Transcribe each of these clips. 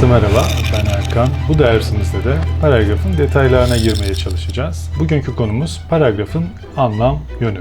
Herkese merhaba, ben Erkan. Bu dersimizde de paragrafın detaylarına girmeye çalışacağız. Bugünkü konumuz paragrafın anlam yönü.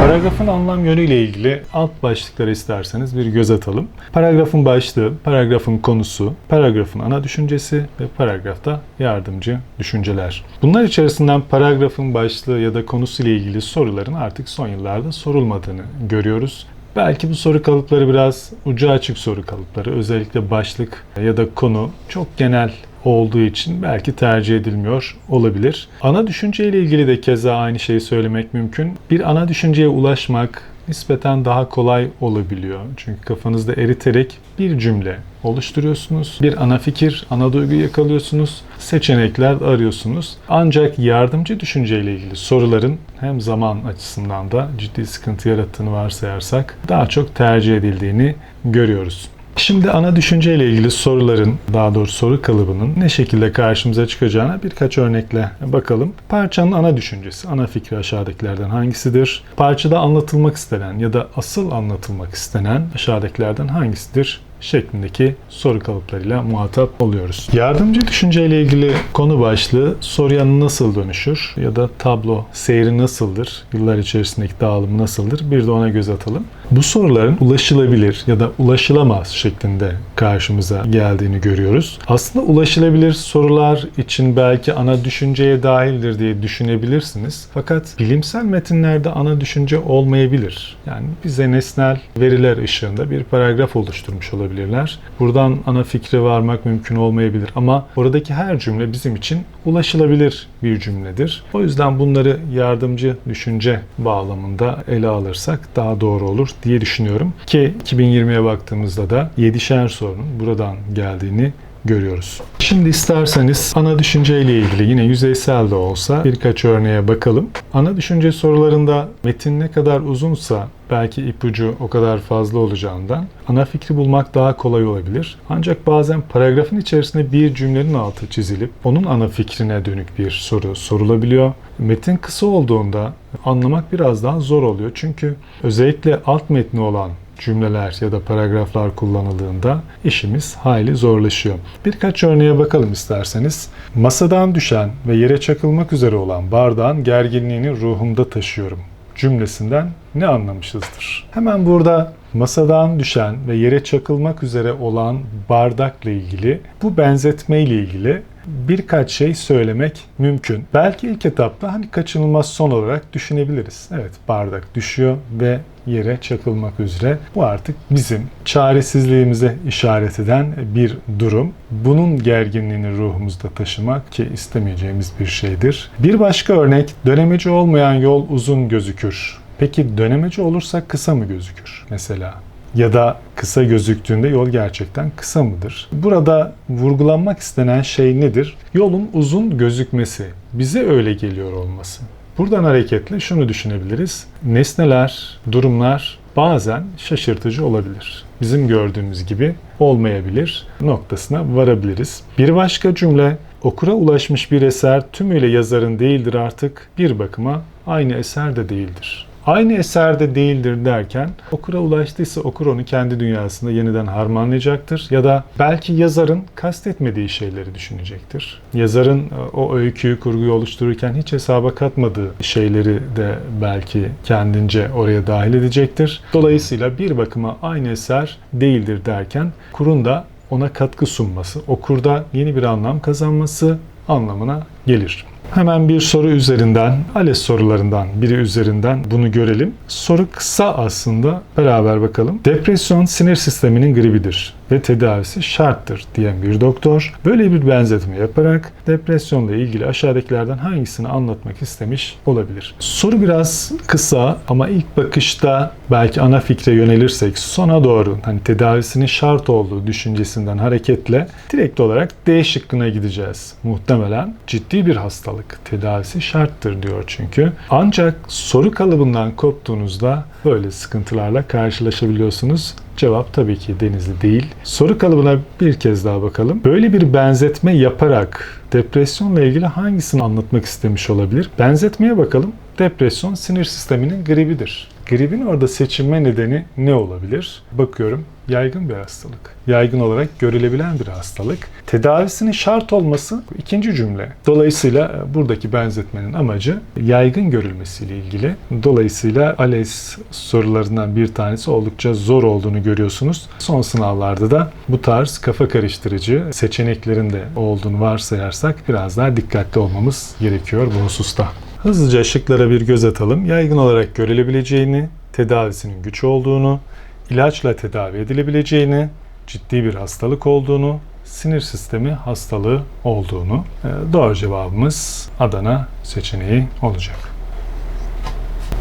Paragrafın anlam yönüyle ilgili alt başlıkları isterseniz bir göz atalım. Paragrafın başlığı, paragrafın konusu, paragrafın ana düşüncesi ve paragrafta yardımcı düşünceler. Bunlar içerisinden paragrafın başlığı ya da konusu ile ilgili soruların artık son yıllarda sorulmadığını görüyoruz. Belki bu soru kalıpları biraz ucu açık soru kalıpları. Özellikle başlık ya da konu çok genel olduğu için belki tercih edilmiyor olabilir. Ana düşünce ile ilgili de keza aynı şeyi söylemek mümkün. Bir ana düşünceye ulaşmak nispeten daha kolay olabiliyor. Çünkü kafanızda eriterek bir cümle oluşturuyorsunuz. Bir ana fikir, ana duygu yakalıyorsunuz. Seçenekler arıyorsunuz. Ancak yardımcı düşünce ile ilgili soruların hem zaman açısından da ciddi sıkıntı yarattığını varsayarsak daha çok tercih edildiğini görüyoruz. Şimdi ana düşünce ile ilgili soruların, daha doğrusu soru kalıbının ne şekilde karşımıza çıkacağına birkaç örnekle bakalım. Parçanın ana düşüncesi, ana fikri aşağıdakilerden hangisidir? Parçada anlatılmak istenen ya da asıl anlatılmak istenen aşağıdakilerden hangisidir? Şeklindeki soru kalıplarıyla muhatap oluyoruz. Yardımcı düşünce ile ilgili konu başlığı soruya nasıl dönüşür ya da tablo seyri nasıldır, yıllar içerisindeki dağılımı nasıldır bir de ona göz atalım. Bu soruların ulaşılabilir ya da ulaşılamaz şeklinde karşımıza geldiğini görüyoruz. Aslında ulaşılabilir sorular için belki ana düşünceye dahildir diye düşünebilirsiniz. Fakat bilimsel metinlerde ana düşünce olmayabilir. Yani bize nesnel veriler ışığında bir paragraf oluşturmuş olabilirler. Buradan ana fikre varmak mümkün olmayabilir ama oradaki her cümle bizim için ulaşılabilir bir cümledir. O yüzden bunları yardımcı düşünce bağlamında ele alırsak daha doğru olur diye düşünüyorum. Ki 2020'ye baktığımızda da 7'şer sorunun buradan geldiğini görüyoruz. Şimdi isterseniz ana düşünce ile ilgili yine yüzeysel de olsa birkaç örneğe bakalım. Ana düşünce sorularında metin ne kadar uzunsa belki ipucu o kadar fazla olacağından ana fikri bulmak daha kolay olabilir. Ancak bazen paragrafın içerisinde bir cümlenin altı çizilip onun ana fikrine dönük bir soru sorulabiliyor. Metin kısa olduğunda anlamak biraz daha zor oluyor. Çünkü özellikle alt metni olan cümleler ya da paragraflar kullanıldığında işimiz hayli zorlaşıyor. Birkaç örneğe bakalım isterseniz. Masadan düşen ve yere çakılmak üzere olan bardağın gerginliğini ruhumda taşıyorum cümlesinden ne anlamışızdır? Hemen burada masadan düşen ve yere çakılmak üzere olan bardakla ilgili bu benzetme ile ilgili birkaç şey söylemek mümkün. Belki ilk etapta hani kaçınılmaz son olarak düşünebiliriz. Evet bardak düşüyor ve yere çakılmak üzere. Bu artık bizim çaresizliğimize işaret eden bir durum. Bunun gerginliğini ruhumuzda taşımak ki istemeyeceğimiz bir şeydir. Bir başka örnek dönemeci olmayan yol uzun gözükür. Peki dönemeci olursa kısa mı gözükür mesela? ya da kısa gözüktüğünde yol gerçekten kısa mıdır? Burada vurgulanmak istenen şey nedir? Yolun uzun gözükmesi, bize öyle geliyor olması. Buradan hareketle şunu düşünebiliriz. Nesneler, durumlar bazen şaşırtıcı olabilir. Bizim gördüğümüz gibi olmayabilir noktasına varabiliriz. Bir başka cümle okura ulaşmış bir eser tümüyle yazarın değildir artık bir bakıma aynı eser de değildir aynı eserde değildir derken okura ulaştıysa okur onu kendi dünyasında yeniden harmanlayacaktır ya da belki yazarın kastetmediği şeyleri düşünecektir. Yazarın e, o öyküyü, kurguyu oluştururken hiç hesaba katmadığı şeyleri de belki kendince oraya dahil edecektir. Dolayısıyla bir bakıma aynı eser değildir derken kurun da ona katkı sunması, okurda yeni bir anlam kazanması anlamına gelir. Hemen bir soru üzerinden, ALES sorularından biri üzerinden bunu görelim. Soru kısa aslında. Beraber bakalım. Depresyon sinir sisteminin gribidir ve tedavisi şarttır diyen bir doktor böyle bir benzetme yaparak depresyonla ilgili aşağıdakilerden hangisini anlatmak istemiş olabilir. Soru biraz kısa ama ilk bakışta belki ana fikre yönelirsek sona doğru hani tedavisinin şart olduğu düşüncesinden hareketle direkt olarak D şıkkına gideceğiz. Muhtemelen ciddi bir hastalık tedavisi şarttır diyor çünkü. Ancak soru kalıbından koptuğunuzda böyle sıkıntılarla karşılaşabiliyorsunuz. Cevap tabii ki Denizli değil. Soru kalıbına bir kez daha bakalım. Böyle bir benzetme yaparak depresyonla ilgili hangisini anlatmak istemiş olabilir? Benzetmeye bakalım. Depresyon sinir sisteminin gribidir Gripin orada seçilme nedeni ne olabilir? Bakıyorum yaygın bir hastalık. Yaygın olarak görülebilen bir hastalık. Tedavisinin şart olması ikinci cümle. Dolayısıyla buradaki benzetmenin amacı yaygın görülmesiyle ilgili. Dolayısıyla ALES sorularından bir tanesi oldukça zor olduğunu görüyorsunuz. Son sınavlarda da bu tarz kafa karıştırıcı seçeneklerin de olduğunu varsayarsak biraz daha dikkatli olmamız gerekiyor bu hususta. Hızlıca şıklara bir göz atalım. Yaygın olarak görülebileceğini, tedavisinin güç olduğunu, ilaçla tedavi edilebileceğini, ciddi bir hastalık olduğunu, sinir sistemi hastalığı olduğunu. Ee, Doğru cevabımız Adana seçeneği olacak.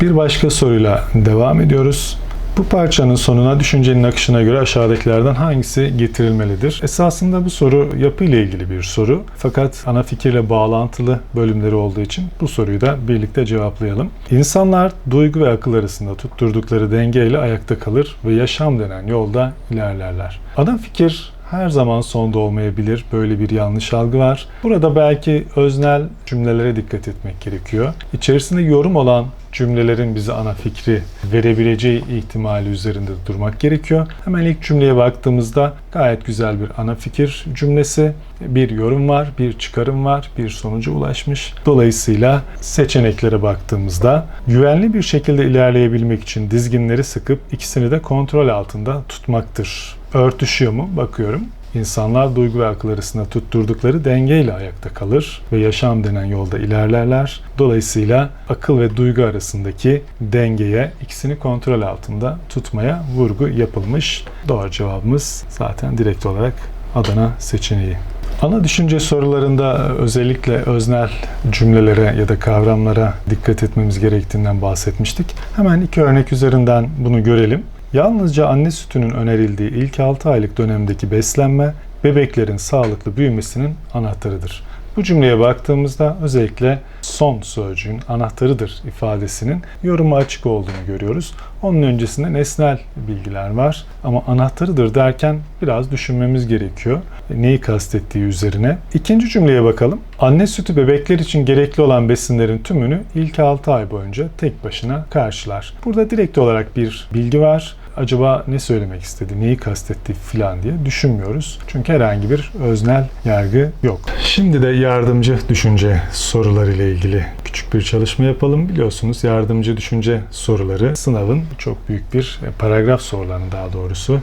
Bir başka soruyla devam ediyoruz. Bu parçanın sonuna düşüncenin akışına göre aşağıdakilerden hangisi getirilmelidir? Esasında bu soru yapı ile ilgili bir soru. Fakat ana fikirle bağlantılı bölümleri olduğu için bu soruyu da birlikte cevaplayalım. İnsanlar duygu ve akıl arasında tutturdukları dengeyle ayakta kalır ve yaşam denen yolda ilerlerler. Ana fikir her zaman sonda olmayabilir. Böyle bir yanlış algı var. Burada belki öznel cümlelere dikkat etmek gerekiyor. İçerisinde yorum olan cümlelerin bize ana fikri verebileceği ihtimali üzerinde durmak gerekiyor. Hemen ilk cümleye baktığımızda gayet güzel bir ana fikir cümlesi. Bir yorum var, bir çıkarım var, bir sonuca ulaşmış. Dolayısıyla seçeneklere baktığımızda güvenli bir şekilde ilerleyebilmek için dizginleri sıkıp ikisini de kontrol altında tutmaktır. Örtüşüyor mu? Bakıyorum. İnsanlar duygu ve akıl arasında tutturdukları dengeyle ayakta kalır ve yaşam denen yolda ilerlerler. Dolayısıyla akıl ve duygu arasındaki dengeye ikisini kontrol altında tutmaya vurgu yapılmış. Doğru cevabımız zaten direkt olarak Adana seçeneği. Ana düşünce sorularında özellikle öznel cümlelere ya da kavramlara dikkat etmemiz gerektiğinden bahsetmiştik. Hemen iki örnek üzerinden bunu görelim. Yalnızca anne sütünün önerildiği ilk 6 aylık dönemdeki beslenme bebeklerin sağlıklı büyümesinin anahtarıdır. Bu cümleye baktığımızda özellikle son sözcüğün anahtarıdır ifadesinin yoruma açık olduğunu görüyoruz. Onun öncesinde nesnel bilgiler var ama anahtarıdır derken biraz düşünmemiz gerekiyor. Neyi kastettiği üzerine. İkinci cümleye bakalım. Anne sütü bebekler için gerekli olan besinlerin tümünü ilk 6 ay boyunca tek başına karşılar. Burada direkt olarak bir bilgi var acaba ne söylemek istedi, neyi kastetti filan diye düşünmüyoruz. Çünkü herhangi bir öznel yargı yok. Şimdi de yardımcı düşünce soruları ile ilgili küçük bir çalışma yapalım. Biliyorsunuz yardımcı düşünce soruları sınavın çok büyük bir paragraf sorularının daha doğrusu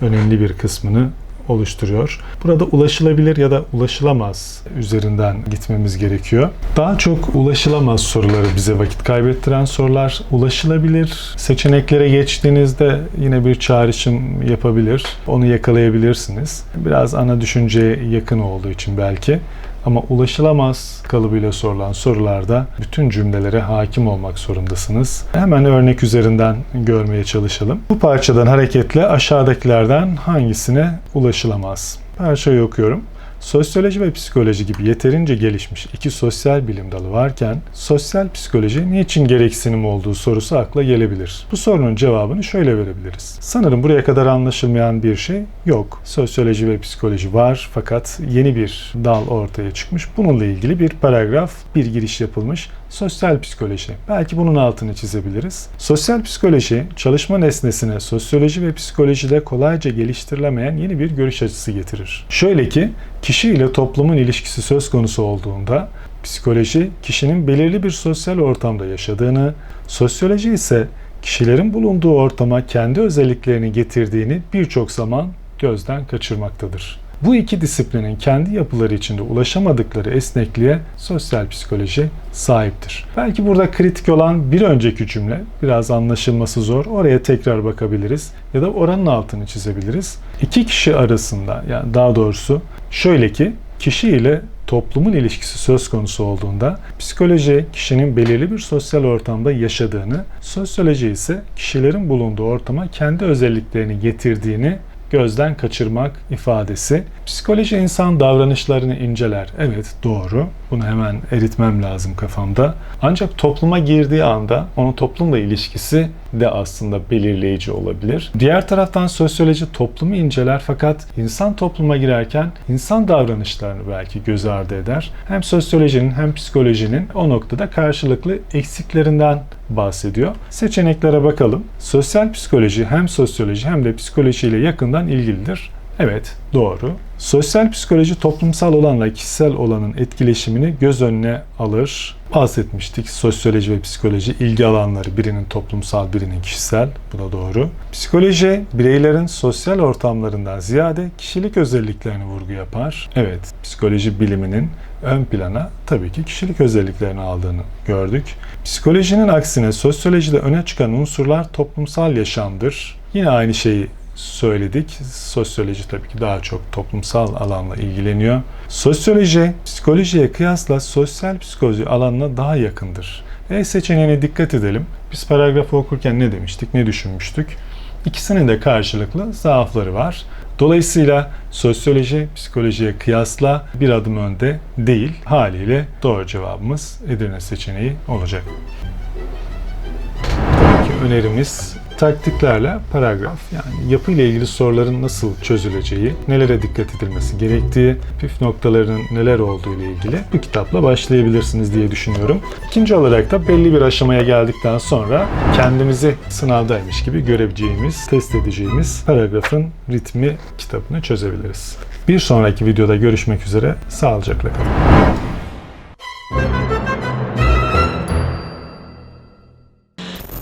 önemli bir kısmını oluşturuyor. Burada ulaşılabilir ya da ulaşılamaz üzerinden gitmemiz gerekiyor. Daha çok ulaşılamaz soruları bize vakit kaybettiren sorular. Ulaşılabilir seçeneklere geçtiğinizde yine bir çağrışım yapabilir. Onu yakalayabilirsiniz. Biraz ana düşünceye yakın olduğu için belki. Ama ulaşılamaz kalıbıyla sorulan sorularda bütün cümlelere hakim olmak zorundasınız. Hemen örnek üzerinden görmeye çalışalım. Bu parçadan hareketle aşağıdakilerden hangisine ulaşılamaz? Parçayı okuyorum. Sosyoloji ve psikoloji gibi yeterince gelişmiş iki sosyal bilim dalı varken sosyal psikoloji niçin gereksinim olduğu sorusu akla gelebilir. Bu sorunun cevabını şöyle verebiliriz. Sanırım buraya kadar anlaşılmayan bir şey yok. Sosyoloji ve psikoloji var fakat yeni bir dal ortaya çıkmış. Bununla ilgili bir paragraf, bir giriş yapılmış. Sosyal psikoloji. Belki bunun altını çizebiliriz. Sosyal psikoloji, çalışma nesnesine sosyoloji ve psikolojide kolayca geliştirilemeyen yeni bir görüş açısı getirir. Şöyle ki, kişi ile toplumun ilişkisi söz konusu olduğunda psikoloji kişinin belirli bir sosyal ortamda yaşadığını, sosyoloji ise kişilerin bulunduğu ortama kendi özelliklerini getirdiğini birçok zaman gözden kaçırmaktadır. Bu iki disiplinin kendi yapıları içinde ulaşamadıkları esnekliğe sosyal psikoloji sahiptir. Belki burada kritik olan bir önceki cümle biraz anlaşılması zor. Oraya tekrar bakabiliriz ya da oranın altını çizebiliriz. İki kişi arasında yani daha doğrusu şöyle ki kişi ile toplumun ilişkisi söz konusu olduğunda psikoloji kişinin belirli bir sosyal ortamda yaşadığını, sosyoloji ise kişilerin bulunduğu ortama kendi özelliklerini getirdiğini gözden kaçırmak ifadesi. Psikoloji insan davranışlarını inceler. Evet doğru. Bunu hemen eritmem lazım kafamda. Ancak topluma girdiği anda onun toplumla ilişkisi de aslında belirleyici olabilir. Diğer taraftan sosyoloji toplumu inceler fakat insan topluma girerken insan davranışlarını belki göz ardı eder. Hem sosyolojinin hem psikolojinin o noktada karşılıklı eksiklerinden bahsediyor. Seçeneklere bakalım. Sosyal psikoloji hem sosyoloji hem de psikoloji ile yakından ilgilidir. Evet, doğru. Sosyal psikoloji toplumsal olanla kişisel olanın etkileşimini göz önüne alır. Bahsetmiştik. Sosyoloji ve psikoloji ilgi alanları birinin toplumsal, birinin kişisel. Bu da doğru. Psikoloji bireylerin sosyal ortamlarından ziyade kişilik özelliklerini vurgu yapar. Evet, psikoloji biliminin ön plana tabii ki kişilik özelliklerini aldığını gördük. Psikolojinin aksine sosyolojide öne çıkan unsurlar toplumsal yaşamdır. Yine aynı şeyi söyledik. Sosyoloji tabii ki daha çok toplumsal alanla ilgileniyor. Sosyoloji, psikolojiye kıyasla sosyal psikoloji alanına daha yakındır. E seçeneğine dikkat edelim. Biz paragrafı okurken ne demiştik, ne düşünmüştük? İkisinin de karşılıklı zaafları var. Dolayısıyla sosyoloji psikolojiye kıyasla bir adım önde değil. Haliyle doğru cevabımız Edirne seçeneği olacak. Önerimiz taktiklerle paragraf yani yapı ile ilgili soruların nasıl çözüleceği, nelere dikkat edilmesi gerektiği, püf noktalarının neler olduğu ile ilgili bu kitapla başlayabilirsiniz diye düşünüyorum. İkinci olarak da belli bir aşamaya geldikten sonra kendimizi sınavdaymış gibi görebileceğimiz, test edeceğimiz paragrafın ritmi kitabını çözebiliriz. Bir sonraki videoda görüşmek üzere. Sağlıcakla kalın.